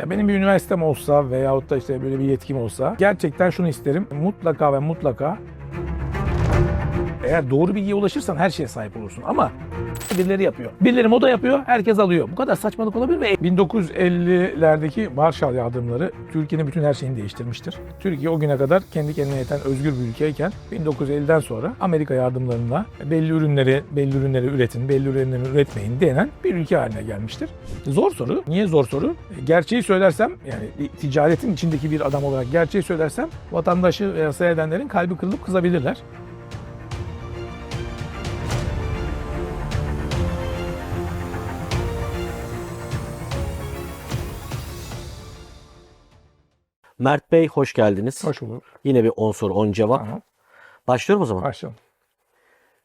Ya benim bir üniversitem olsa veyahut da işte böyle bir yetkim olsa gerçekten şunu isterim. Mutlaka ve mutlaka eğer doğru bilgiye ulaşırsan her şeye sahip olursun. Ama birileri yapıyor. Birileri moda yapıyor, herkes alıyor. Bu kadar saçmalık olabilir mi? 1950'lerdeki Marshall yardımları Türkiye'nin bütün her şeyini değiştirmiştir. Türkiye o güne kadar kendi kendine yeten özgür bir ülkeyken 1950'den sonra Amerika yardımlarıyla belli ürünleri, belli ürünleri üretin, belli ürünleri üretmeyin denen bir ülke haline gelmiştir. Zor soru. Niye zor soru? Gerçeği söylersem yani ticaretin içindeki bir adam olarak gerçeği söylersem vatandaşı veya seyredenlerin kalbi kırılıp kızabilirler. Mert Bey hoş geldiniz. Hoş bulduk. Yine bir 10 soru 10 cevap. Tamam. Başlıyorum o zaman. Başlayalım.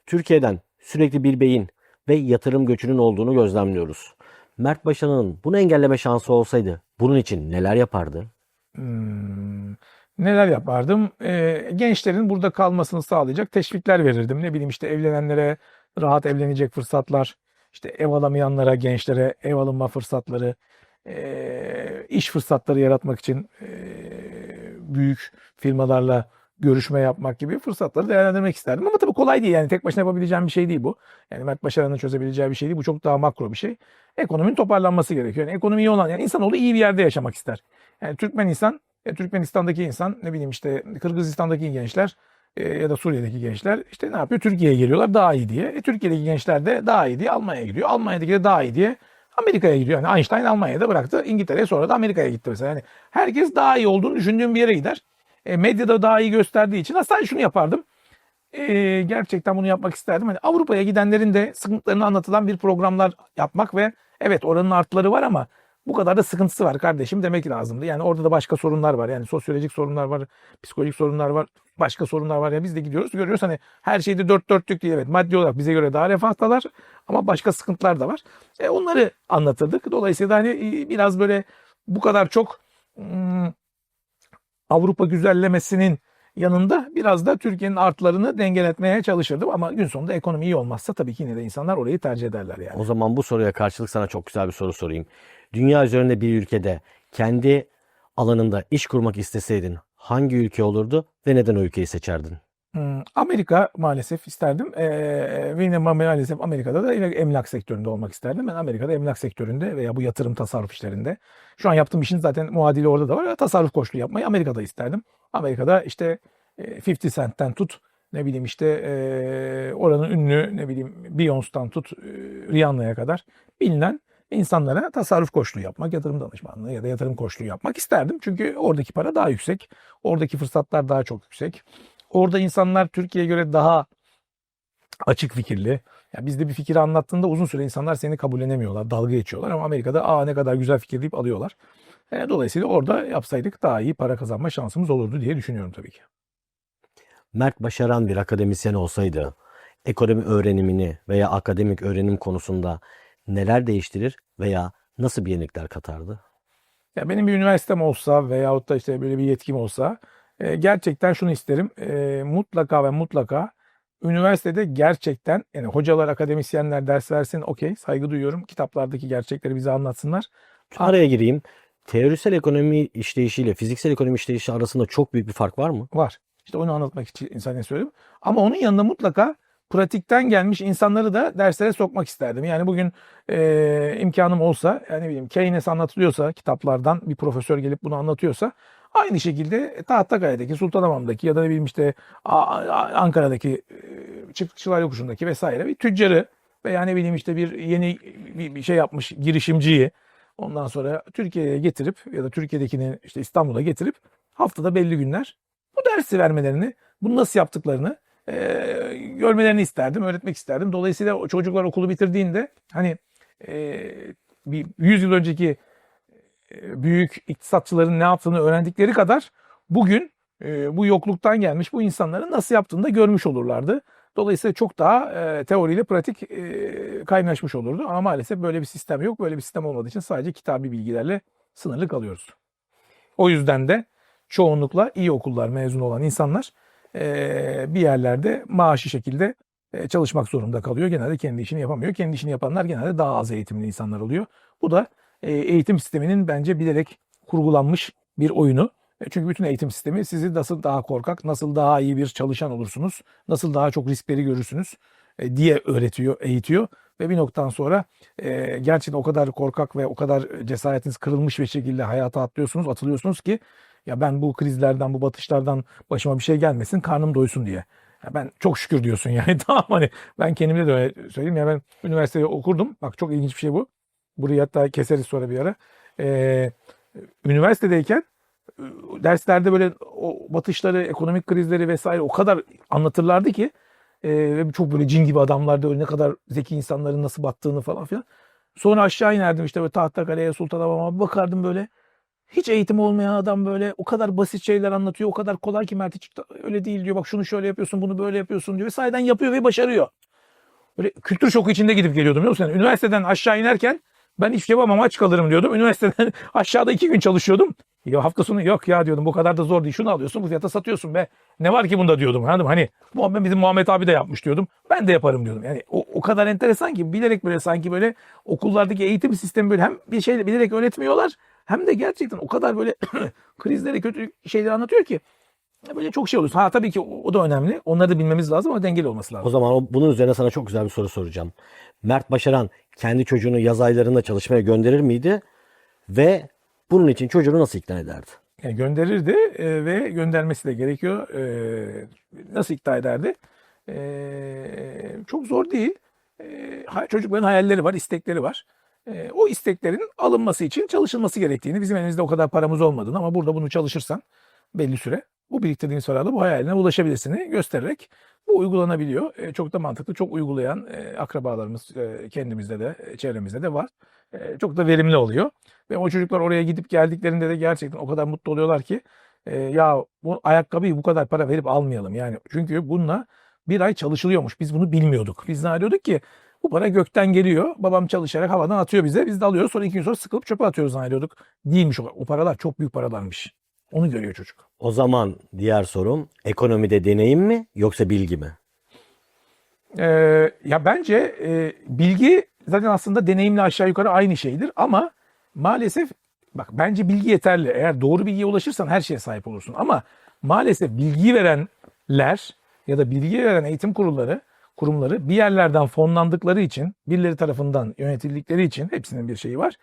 Türkiye'den sürekli bir beyin ve yatırım göçünün olduğunu gözlemliyoruz. Mert Başaran'ın bunu engelleme şansı olsaydı bunun için neler yapardı? Hmm, neler yapardım? Ee, gençlerin burada kalmasını sağlayacak teşvikler verirdim. Ne bileyim işte evlenenlere rahat evlenecek fırsatlar, işte ev alamayanlara, gençlere ev alınma fırsatları, ee, iş fırsatları yaratmak için ee, büyük firmalarla görüşme yapmak gibi fırsatları değerlendirmek isterdim. Ama tabii kolay değil yani tek başına yapabileceğim bir şey değil bu. Yani Mert Başaran'ın çözebileceği bir şey değil. Bu çok daha makro bir şey. Ekonominin toparlanması gerekiyor. Yani ekonomi iyi olan yani insanoğlu iyi bir yerde yaşamak ister. Yani Türkmen insan, e, Türkmenistan'daki insan ne bileyim işte Kırgızistan'daki gençler e, ya da Suriye'deki gençler işte ne yapıyor? Türkiye'ye geliyorlar daha iyi diye. E, Türkiye'deki gençler de daha iyi diye Almanya'ya gidiyor. Almanya'daki de daha iyi diye Amerika'ya gidiyor. Yani Einstein Almanya'da bıraktı. İngiltere'ye sonra da Amerika'ya gitti mesela. Yani herkes daha iyi olduğunu düşündüğüm bir yere gider. E, medyada daha iyi gösterdiği için aslında şunu yapardım. E, gerçekten bunu yapmak isterdim. Hani Avrupa'ya gidenlerin de sıkıntılarını anlatılan bir programlar yapmak ve evet oranın artıları var ama bu kadar da sıkıntısı var kardeşim demek lazımdı. Yani orada da başka sorunlar var. Yani sosyolojik sorunlar var, psikolojik sorunlar var, başka sorunlar var. Ya biz de gidiyoruz görüyoruz hani her şeyde dört dörtlük değil. Evet maddi olarak bize göre daha refahtalar ama başka sıkıntılar da var. E, onları anlatırdık. Dolayısıyla hani e, biraz böyle bu kadar çok hmm, Avrupa güzellemesinin yanında biraz da Türkiye'nin artlarını dengeletmeye çalışırdım. Ama gün sonunda ekonomi iyi olmazsa tabii ki yine de insanlar orayı tercih ederler yani. O zaman bu soruya karşılık sana çok güzel bir soru sorayım. Dünya üzerinde bir ülkede kendi alanında iş kurmak isteseydin hangi ülke olurdu ve neden o ülkeyi seçerdin? Hmm, Amerika maalesef isterdim. Ee, yine maalesef Amerika'da da emlak sektöründe olmak isterdim. Ben Amerika'da emlak sektöründe veya bu yatırım tasarruf işlerinde. Şu an yaptığım işin zaten muadili orada da var. Tasarruf koçluğu yapmayı Amerika'da isterdim. Amerika'da işte e, 50 Cent'ten tut ne bileyim işte e, oranın ünlü ne bileyim Beyoncé'dan tut e, Rihanna'ya kadar bilinen insanlara tasarruf koçluğu yapmak, yatırım danışmanlığı ya da yatırım koçluğu yapmak isterdim. Çünkü oradaki para daha yüksek. Oradaki fırsatlar daha çok yüksek. Orada insanlar Türkiye'ye göre daha açık fikirli. Ya bizde bir fikir anlattığında uzun süre insanlar seni kabullenemiyorlar, dalga geçiyorlar ama Amerika'da aa ne kadar güzel fikir deyip alıyorlar. E, dolayısıyla orada yapsaydık daha iyi para kazanma şansımız olurdu diye düşünüyorum tabii ki. Mert Başaran bir akademisyen olsaydı ekonomi öğrenimini veya akademik öğrenim konusunda neler değiştirir veya nasıl bir yenilikler katardı? Ya benim bir üniversitem olsa veyahut da işte böyle bir yetkim olsa e, gerçekten şunu isterim. E, mutlaka ve mutlaka üniversitede gerçekten yani hocalar, akademisyenler ders versin okey saygı duyuyorum. Kitaplardaki gerçekleri bize anlatsınlar. Araya gireyim. Teorisel ekonomi işleyişiyle fiziksel ekonomi işleyişi arasında çok büyük bir fark var mı? Var. İşte onu anlatmak için insana söylüyorum. Ama onun yanında mutlaka pratikten gelmiş insanları da derslere sokmak isterdim. Yani bugün e, imkanım olsa, yani bileyim Keynes anlatılıyorsa kitaplardan bir profesör gelip bunu anlatıyorsa aynı şekilde Tahtakale'deki, Sultanhamam'daki ya da ne bileyim işte Ankara'daki e, Çıkışçılar Yokuşu'ndaki vesaire bir tüccarı veya ne bileyim işte bir yeni bir şey yapmış girişimciyi ondan sonra Türkiye'ye getirip ya da Türkiye'dekini işte İstanbul'a getirip haftada belli günler bu dersi vermelerini, bunu nasıl yaptıklarını e, görmelerini isterdim, öğretmek isterdim. Dolayısıyla çocuklar okulu bitirdiğinde hani e, bir 100 yıl önceki e, büyük iktisatçıların ne yaptığını öğrendikleri kadar bugün e, bu yokluktan gelmiş bu insanların nasıl yaptığını da görmüş olurlardı. Dolayısıyla çok daha e, teoriyle pratik e, kaynaşmış olurdu. Ama maalesef böyle bir sistem yok. Böyle bir sistem olmadığı için sadece kitabi bilgilerle sınırlı kalıyoruz. O yüzden de çoğunlukla iyi okullar mezun olan insanlar bir yerlerde maaşı şekilde e, çalışmak zorunda kalıyor. Genelde kendi işini yapamıyor. Kendi işini yapanlar genelde daha az eğitimli insanlar oluyor. Bu da e, eğitim sisteminin bence bilerek kurgulanmış bir oyunu. E, Çünkü bütün eğitim sistemi sizi nasıl daha korkak, nasıl daha iyi bir çalışan olursunuz, nasıl daha çok riskleri görürsünüz e, diye öğretiyor, eğitiyor. Ve bir noktadan sonra e, gerçekten o kadar korkak ve o kadar cesaretiniz kırılmış bir şekilde hayata atlıyorsunuz, atılıyorsunuz ki ya ben bu krizlerden, bu batışlardan başıma bir şey gelmesin, karnım doysun diye. Ya ben çok şükür diyorsun yani tamam hani ben kendimde de öyle söyleyeyim ya ben üniversiteyi okurdum. Bak çok ilginç bir şey bu. Burayı hatta keseriz sonra bir ara. Ee, üniversitedeyken e, derslerde böyle o batışları, ekonomik krizleri vesaire o kadar anlatırlardı ki e, ve çok böyle cin gibi adamlardı öyle ne kadar zeki insanların nasıl battığını falan filan. Sonra aşağı inerdim işte böyle Tahtakale'ye, Sultanahmet'e bakardım böyle. Hiç eğitim olmayan adam böyle o kadar basit şeyler anlatıyor. O kadar kolay ki Mert hiç öyle değil diyor. Bak şunu şöyle yapıyorsun, bunu böyle yapıyorsun diyor. Ve sahiden yapıyor ve başarıyor. Böyle kültür şoku içinde gidip geliyordum biliyor musun? Yani üniversiteden aşağı inerken ben hiçbir yapamam aç kalırım diyordum. Üniversiteden aşağıda iki gün çalışıyordum. Ya hafta sonu yok ya diyordum bu kadar da zor değil. Şunu alıyorsun bu fiyata satıyorsun be. Ne var ki bunda diyordum. Anladın? Hani bu bizim Muhammed abi de yapmış diyordum. Ben de yaparım diyordum. Yani o, o kadar enteresan ki bilerek böyle sanki böyle okullardaki eğitim sistemi böyle hem bir şey bilerek öğretmiyorlar hem de gerçekten o kadar böyle krizleri kötü şeyler anlatıyor ki böyle çok şey oluyor. Ha tabii ki o, o da önemli. Onları da bilmemiz lazım ama dengeli olması lazım. O zaman o- bunun üzerine sana çok güzel bir soru soracağım. Mert Başaran kendi çocuğunu yaz aylarında çalışmaya gönderir miydi? Ve bunun için çocuğunu nasıl ikna ederdi? Yani gönderirdi e, ve göndermesi de gerekiyor. E, nasıl ikna ederdi? E, çok zor değil. E, çocukların hayalleri var, istekleri var. E, o isteklerin alınması için çalışılması gerektiğini, bizim elimizde o kadar paramız olmadığını ama burada bunu çalışırsan belli süre bu biriktirdiğin paralarla bu hayaline ulaşabilirsini göstererek bu uygulanabiliyor. E, çok da mantıklı, çok uygulayan e, akrabalarımız e, kendimizde de, e, çevremizde de var. E, çok da verimli oluyor. Ve o çocuklar oraya gidip geldiklerinde de gerçekten o kadar mutlu oluyorlar ki e, ya bu ayakkabıyı bu kadar para verip almayalım. Yani çünkü bununla bir ay çalışılıyormuş. Biz bunu bilmiyorduk. Biz zannediyorduk ki bu para gökten geliyor. Babam çalışarak havadan atıyor bize. Biz de alıyoruz. Sonra iki gün sonra sıkılıp çöpe atıyoruz zannediyorduk. Değilmiş o. O paralar çok büyük paralarmış. Onu görüyor çocuk. O zaman diğer sorum ekonomide deneyim mi yoksa bilgi mi? Ee, ya bence e, bilgi zaten aslında deneyimle aşağı yukarı aynı şeydir ama maalesef bak bence bilgi yeterli. Eğer doğru bilgiye ulaşırsan her şeye sahip olursun ama maalesef bilgiyi verenler ya da bilgi veren eğitim kurulları kurumları bir yerlerden fonlandıkları için, birileri tarafından yönetildikleri için hepsinin bir şeyi var.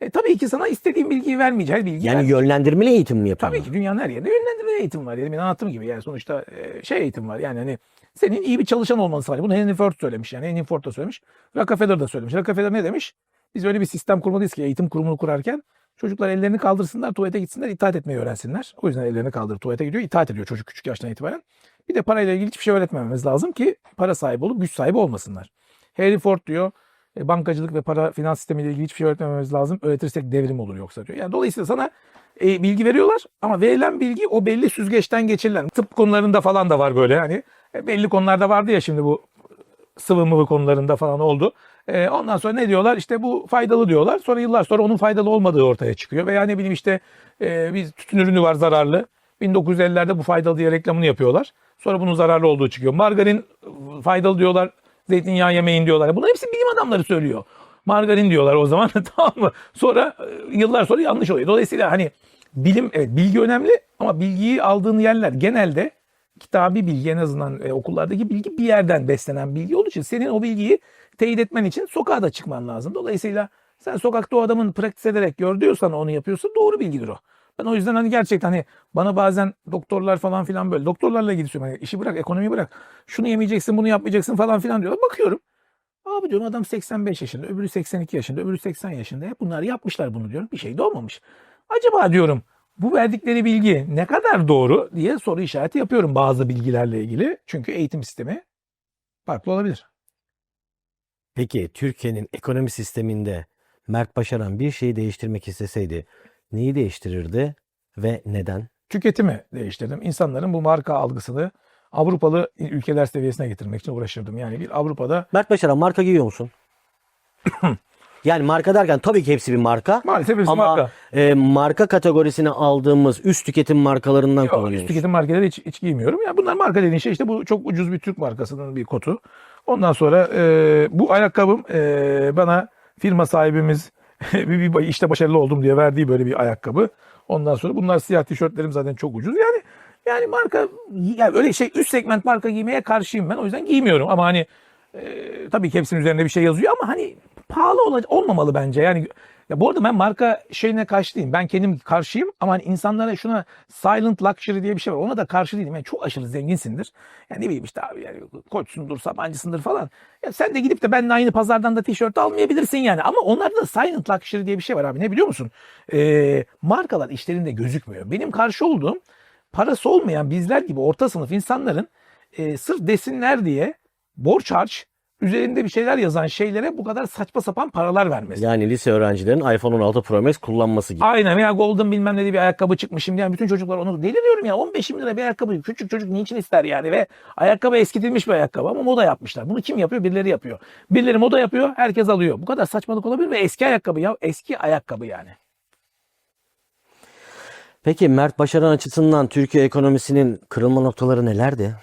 E, tabii ki sana istediğin bilgiyi vermeyecek. Her bilgiyi Yani vermeyecek. yönlendirmeli eğitim mi yapıyorlar? Tabii ki dünyanın her yerinde yönlendirme eğitim var. Yani anlattığım gibi yani sonuçta e, şey eğitim var. Yani hani senin iyi bir çalışan olmanı sağlıyor. Bunu Henry Ford söylemiş yani. Henry Ford da söylemiş. Rockefeller da söylemiş. Rockefeller ne demiş? Biz öyle bir sistem kurmalıyız ki eğitim kurumunu kurarken çocuklar ellerini kaldırsınlar, tuvalete gitsinler, itaat etmeyi öğrensinler. O yüzden ellerini kaldırıp tuvalete gidiyor, itaat ediyor çocuk küçük yaştan itibaren. Bir de parayla ilgili hiçbir şey öğretmememiz lazım ki para sahibi olup güç sahibi olmasınlar. Henry Ford diyor e, bankacılık ve para finans sistemiyle ilgili hiçbir şey öğretmememiz lazım. Öğretirsek devrim olur yoksa diyor. Yani dolayısıyla sana e, bilgi veriyorlar ama verilen bilgi o belli süzgeçten geçirilen. Tıp konularında falan da var böyle hani e, belli konularda vardı ya şimdi bu sıvı mıvı konularında falan oldu. E, ondan sonra ne diyorlar? İşte bu faydalı diyorlar. Sonra yıllar sonra onun faydalı olmadığı ortaya çıkıyor. Veya ne bileyim işte e, bir tütün ürünü var zararlı. 1950'lerde bu faydalı diye reklamını yapıyorlar. Sonra bunun zararlı olduğu çıkıyor. Margarin e, faydalı diyorlar. Zeytinyağı yemeyin diyorlar. Bunlar hepsi bilim adamları söylüyor. Margarin diyorlar o zaman tamam mı? Sonra e, yıllar sonra yanlış oluyor. Dolayısıyla hani bilim evet bilgi önemli ama bilgiyi aldığın yerler genelde kitabi bilgi en azından e, okullardaki bilgi bir yerden beslenen bilgi olduğu için senin o bilgiyi teyit etmen için sokağa da çıkman lazım. Dolayısıyla sen sokakta o adamın praktis ederek gördüyorsan onu yapıyorsa doğru bilgidir o. Ben o yüzden hani gerçekten hani bana bazen doktorlar falan filan böyle doktorlarla ilgili söylüyorum. Hani işi bırak, ekonomiyi bırak. Şunu yemeyeceksin, bunu yapmayacaksın falan filan diyorlar. Bakıyorum. Abi diyorum adam 85 yaşında, öbürü 82 yaşında, öbürü 80 yaşında. Hep bunlar yapmışlar bunu diyorum. Bir şey de olmamış. Acaba diyorum bu verdikleri bilgi ne kadar doğru diye soru işareti yapıyorum bazı bilgilerle ilgili. Çünkü eğitim sistemi farklı olabilir. Peki Türkiye'nin ekonomi sisteminde Mert Başaran bir şeyi değiştirmek isteseydi neyi değiştirirdi ve neden? Tüketimi değiştirdim. İnsanların bu marka algısını Avrupalı ülkeler seviyesine getirmek için uğraşırdım. Yani bir Avrupa'da Mert Başaran marka giyiyor musun? yani marka derken tabii ki hepsi bir marka. maalesef hepsi Ama marka. e, marka kategorisine aldığımız üst tüketim markalarından Yok, kullanıyoruz. üst tüketim markaları hiç, hiç giymiyorum. Ya bunlar marka dediğin şey işte bu çok ucuz bir Türk markasının bir kotu. Ondan sonra e, bu ayakkabım e, bana firma sahibimiz bir, bir işte başarılı oldum diye verdiği böyle bir ayakkabı. Ondan sonra bunlar siyah tişörtlerim zaten çok ucuz. Yani yani marka yani öyle şey üst segment marka giymeye karşıyım ben. O yüzden giymiyorum ama hani e, tabii ki hepsinin üzerinde bir şey yazıyor ama hani pahalı ola- olmamalı bence. Yani ya bu arada ben marka şeyine karşı değilim. Ben kendim karşıyım ama hani insanlara şuna silent luxury diye bir şey var. Ona da karşı değilim. Yani çok aşırı zenginsindir. Yani ne bileyim işte abi yani koçsundur, sabancısındır falan. Ya sen de gidip de benimle aynı pazardan da tişört almayabilirsin yani. Ama onlarda da silent luxury diye bir şey var abi. Ne biliyor musun? Ee, markalar işlerinde gözükmüyor. Benim karşı olduğum parası olmayan bizler gibi orta sınıf insanların e, sırf desinler diye borç harç üzerinde bir şeyler yazan şeylere bu kadar saçma sapan paralar vermesi. Yani lise öğrencilerin iPhone 16 Pro Max kullanması gibi. Aynen ya Golden bilmem ne diye bir ayakkabı çıkmış şimdi yani bütün çocuklar onu deliriyorum ya 15 bin lira bir ayakkabı küçük çocuk niçin ister yani ve ayakkabı eskitilmiş bir ayakkabı ama moda yapmışlar. Bunu kim yapıyor? Birileri yapıyor. Birileri moda yapıyor herkes alıyor. Bu kadar saçmalık olabilir ve eski ayakkabı ya eski ayakkabı yani. Peki Mert Başaran açısından Türkiye ekonomisinin kırılma noktaları nelerdi?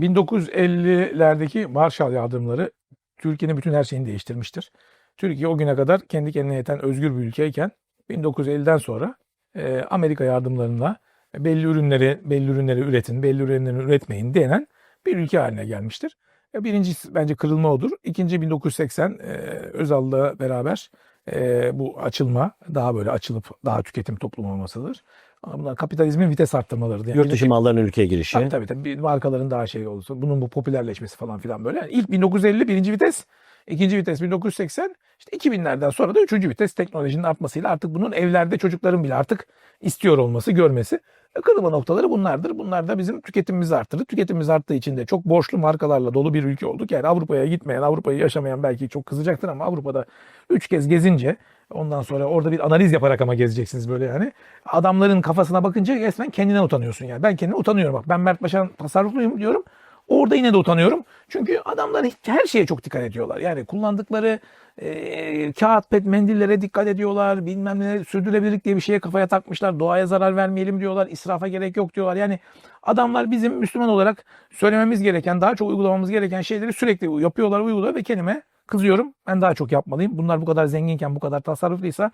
1950'lerdeki Marshall yardımları Türkiye'nin bütün her şeyini değiştirmiştir. Türkiye o güne kadar kendi kendine yeten özgür bir ülkeyken 1950'den sonra e, Amerika yardımlarına belli ürünleri belli ürünleri üretin, belli ürünleri üretmeyin denen bir ülke haline gelmiştir. E, Birincisi bence kırılma odur. İkinci 1980 e, Özal'la beraber e, bu açılma daha böyle açılıp daha tüketim toplumu olmasıdır. Ama bunlar kapitalizmin vites arttırmalarıdır. Yani Yurt dışı malların ülkeye girişi. Tabii tabii. tabii. Markaların daha şey olursa bunun bu popülerleşmesi falan filan böyle. Yani ilk 1950 birinci vites, ikinci vites 1980, işte 2000'lerden sonra da üçüncü vites teknolojinin artmasıyla artık bunun evlerde çocukların bile artık istiyor olması, görmesi. E, Kırılma noktaları bunlardır. Bunlar da bizim tüketimimizi arttırdı. Tüketimimiz arttığı için de çok borçlu markalarla dolu bir ülke olduk. Yani Avrupa'ya gitmeyen, Avrupa'yı yaşamayan belki çok kızacaktır ama Avrupa'da üç kez gezince ondan sonra orada bir analiz yaparak ama gezeceksiniz böyle yani. Adamların kafasına bakınca resmen kendinden utanıyorsun yani. Ben kendime utanıyorum bak. Ben Mert Başaran tasarrufluyum diyorum. Orada yine de utanıyorum. Çünkü adamlar her şeye çok dikkat ediyorlar. Yani kullandıkları e, kağıt pet mendillere dikkat ediyorlar. Bilmem ne sürdürülebilirlik diye bir şeye kafaya takmışlar. Doğaya zarar vermeyelim diyorlar. israfa gerek yok diyorlar. Yani adamlar bizim Müslüman olarak söylememiz gereken, daha çok uygulamamız gereken şeyleri sürekli yapıyorlar, uyguluyor ve kendime kızıyorum. Ben daha çok yapmalıyım. Bunlar bu kadar zenginken, bu kadar tasarrufluysa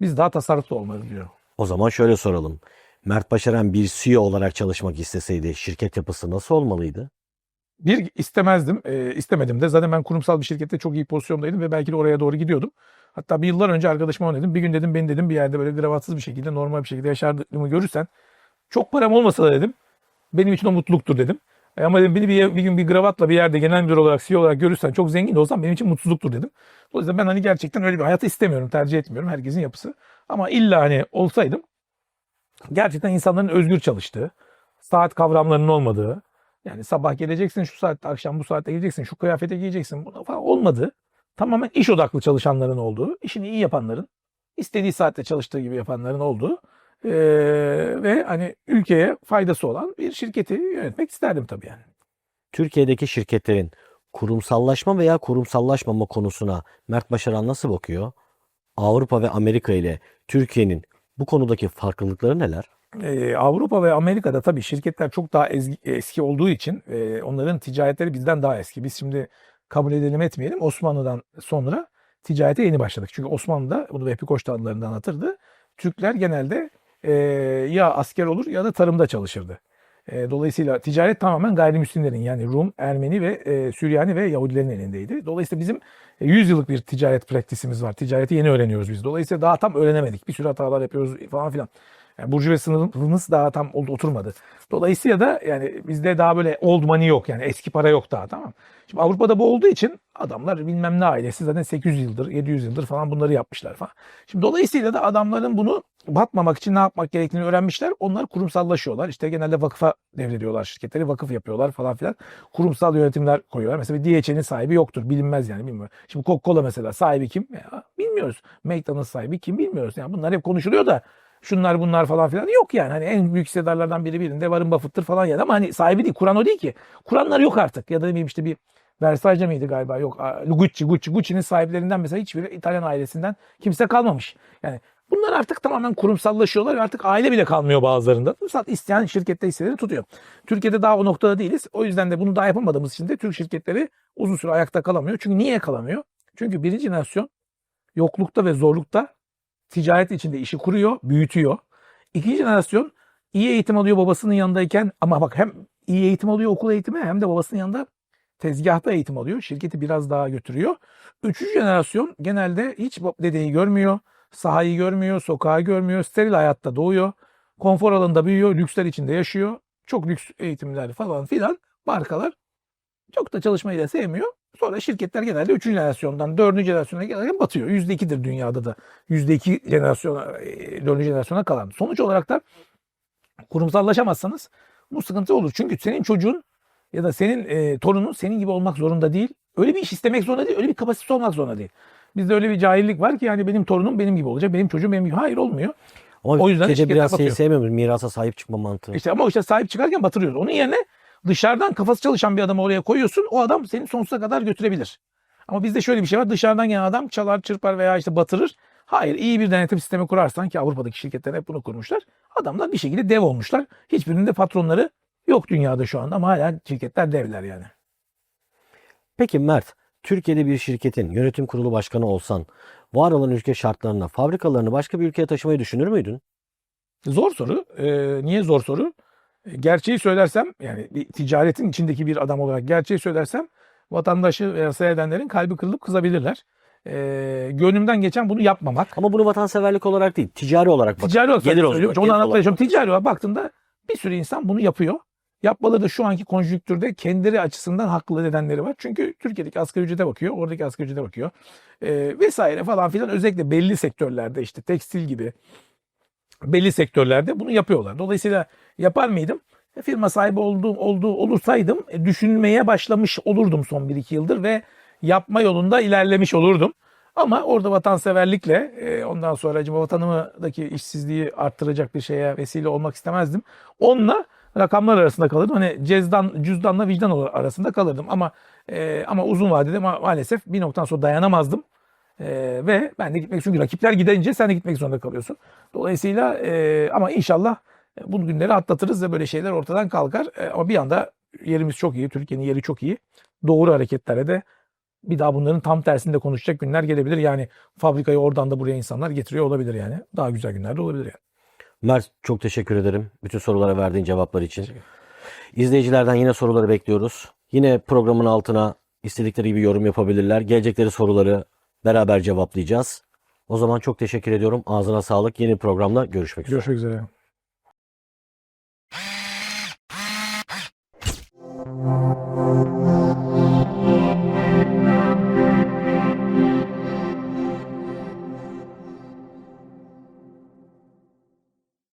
biz daha tasarruflu olmalıyız diyor. O zaman şöyle soralım. Mert Başaran bir CEO olarak çalışmak isteseydi şirket yapısı nasıl olmalıydı? Bir istemezdim, e, istemedim de. Zaten ben kurumsal bir şirkette çok iyi pozisyondaydım ve belki de oraya doğru gidiyordum. Hatta bir yıllar önce arkadaşıma dedim. Bir gün dedim beni dedim bir yerde böyle gravatsız bir şekilde normal bir şekilde yaşardığımı görürsen çok param olmasa da dedim benim için o mutluluktur dedim. E ama dedim beni bir, bir gün bir gravatla bir yerde genel müdür olarak CEO olarak görürsen çok zengin de olsam benim için mutsuzluktur dedim. Yüzden ben hani gerçekten öyle bir hayatı istemiyorum, tercih etmiyorum herkesin yapısı. Ama illa hani olsaydım gerçekten insanların özgür çalıştığı, saat kavramlarının olmadığı, yani sabah geleceksin şu saatte, akşam bu saatte geleceksin, şu kıyafete giyeceksin falan olmadı. Tamamen iş odaklı çalışanların olduğu, işini iyi yapanların, istediği saatte çalıştığı gibi yapanların olduğu eee, ve hani ülkeye faydası olan bir şirketi yönetmek isterdim tabii yani. Türkiye'deki şirketlerin kurumsallaşma veya kurumsallaşmama konusuna Mert Başaran nasıl bakıyor? Avrupa ve Amerika ile Türkiye'nin bu konudaki farklılıkları neler? Ee, Avrupa ve Amerika'da tabii şirketler çok daha ezgi- eski olduğu için e, onların ticaretleri bizden daha eski. Biz şimdi kabul edelim etmeyelim Osmanlı'dan sonra ticarete yeni başladık. Çünkü Osmanlı'da bunu Vehbi Koç da anılarında. Türkler genelde e, ya asker olur ya da tarımda çalışırdı. E, dolayısıyla ticaret tamamen gayrimüslimlerin yani Rum, Ermeni ve e, Süryani ve Yahudilerin elindeydi. Dolayısıyla bizim e, 100 yıllık bir ticaret praktisimiz var. Ticareti yeni öğreniyoruz biz. Dolayısıyla daha tam öğrenemedik. Bir sürü hatalar yapıyoruz falan filan. Yani burjuva sınıfımız daha tam oturmadı. Dolayısıyla da yani bizde daha böyle old money yok yani eski para yok daha tamam. Şimdi Avrupa'da bu olduğu için adamlar bilmem ne ailesi zaten 800 yıldır 700 yıldır falan bunları yapmışlar falan. Şimdi dolayısıyla da adamların bunu batmamak için ne yapmak gerektiğini öğrenmişler. Onlar kurumsallaşıyorlar. İşte genelde vakıfa devrediyorlar şirketleri. Vakıf yapıyorlar falan filan. Kurumsal yönetimler koyuyorlar. Mesela bir DHL'nin sahibi yoktur. Bilinmez yani bilmiyorum. Şimdi Coca-Cola mesela sahibi kim? Ya, bilmiyoruz. McDonald's sahibi kim bilmiyoruz. Yani bunlar hep konuşuluyor da şunlar bunlar falan filan yok yani. Hani en büyük hissedarlardan biri birinde Warren Buffett'tır falan yani ama hani sahibi değil. Kuran o değil ki. Kuranlar yok artık. Ya da ne bileyim işte bir Versace miydi galiba? Yok. Gucci, Gucci. Gucci'nin sahiplerinden mesela hiçbir İtalyan ailesinden kimse kalmamış. Yani bunlar artık tamamen kurumsallaşıyorlar ve artık aile bile kalmıyor bazılarında. Sat isteyen şirkette hisseleri tutuyor. Türkiye'de daha o noktada değiliz. O yüzden de bunu daha yapamadığımız için de Türk şirketleri uzun süre ayakta kalamıyor. Çünkü niye kalamıyor? Çünkü birinci jenerasyon yoklukta ve zorlukta ticaret içinde işi kuruyor, büyütüyor. İkinci jenerasyon iyi eğitim alıyor babasının yanındayken ama bak hem iyi eğitim alıyor okul eğitimi hem de babasının yanında tezgahta eğitim alıyor. Şirketi biraz daha götürüyor. Üçüncü jenerasyon genelde hiç dedeyi görmüyor, sahayı görmüyor, sokağı görmüyor, steril hayatta doğuyor. Konfor alanında büyüyor, lüksler içinde yaşıyor. Çok lüks eğitimler falan filan markalar çok da çalışmayı da sevmiyor. Sonra şirketler genelde 3. jenerasyondan 4. jenerasyona gelirken batıyor. %2'dir dünyada da. %2 jenerasyona, 4. jenerasyona kalan. Sonuç olarak da kurumsallaşamazsanız bu sıkıntı olur. Çünkü senin çocuğun ya da senin e, torunun senin gibi olmak zorunda değil. Öyle bir iş istemek zorunda değil. Öyle bir kapasitesi olmak zorunda değil. Bizde öyle bir cahillik var ki yani benim torunum benim gibi olacak. Benim çocuğum benim gibi. Hayır olmuyor. Ama O yüzden gece şirketler biraz şeyi sevmiyoruz. Mirasa sahip çıkma mantığı. İşte ama işte sahip çıkarken batırıyoruz. Onun yerine dışarıdan kafası çalışan bir adamı oraya koyuyorsun. O adam seni sonsuza kadar götürebilir. Ama bizde şöyle bir şey var. Dışarıdan gelen adam çalar, çırpar veya işte batırır. Hayır iyi bir denetim sistemi kurarsan ki Avrupa'daki şirketler hep bunu kurmuşlar. Adamlar bir şekilde dev olmuşlar. Hiçbirinin de patronları yok dünyada şu anda ama hala şirketler devler yani. Peki Mert, Türkiye'de bir şirketin yönetim kurulu başkanı olsan, var olan ülke şartlarına fabrikalarını başka bir ülkeye taşımayı düşünür müydün? Zor soru. Ee, niye zor soru? Ee, Gerçeği söylersem yani bir ticaretin içindeki bir adam olarak gerçeği söylersem vatandaşı veya seyredenlerin kalbi kırılıp kızabilirler. Ee, gönlümden geçen bunu yapmamak. Ama bunu vatanseverlik olarak değil, ticari olarak bak. Ticari olarak gelir olarak, Onu çalışıyorum. Ticari olarak baktığında bir sürü insan bunu yapıyor. Yapmaları da şu anki konjüktürde kendileri açısından haklı nedenleri var. Çünkü Türkiye'deki asgari ücrete bakıyor, oradaki asgari ücrete bakıyor. Ee, vesaire falan filan özellikle belli sektörlerde işte tekstil gibi belli sektörlerde bunu yapıyorlar. Dolayısıyla yapar mıydım? E, Firma sahibi olduğum, olduğu olursaydım e, düşünmeye başlamış olurdum son 1-2 yıldır ve yapma yolunda ilerlemiş olurdum. Ama orada vatanseverlikle e, ondan sonra acaba vatanımdaki işsizliği arttıracak bir şeye vesile olmak istemezdim. Onunla rakamlar arasında kalırdım. Hani cezdan, cüzdanla vicdan arasında kalırdım. Ama ama uzun vadede ma- maalesef bir noktadan sonra dayanamazdım. Ee, ve ben de gitmek çünkü rakipler gidince sen de gitmek zorunda kalıyorsun. Dolayısıyla e, ama inşallah e, bu günleri atlatırız ve böyle şeyler ortadan kalkar. E, ama bir anda yerimiz çok iyi, Türkiye'nin yeri çok iyi. Doğru hareketlere de bir daha bunların tam tersinde konuşacak günler gelebilir. Yani fabrikayı oradan da buraya insanlar getiriyor olabilir yani. Daha güzel günler de olabilir yani. Mert çok teşekkür ederim bütün sorulara verdiğin cevaplar için. İzleyicilerden yine soruları bekliyoruz. Yine programın altına istedikleri gibi yorum yapabilirler. Gelecekleri soruları beraber cevaplayacağız. O zaman çok teşekkür ediyorum. Ağzına sağlık. Yeni programla görüşmek üzere. Görüşmek üzere. üzere.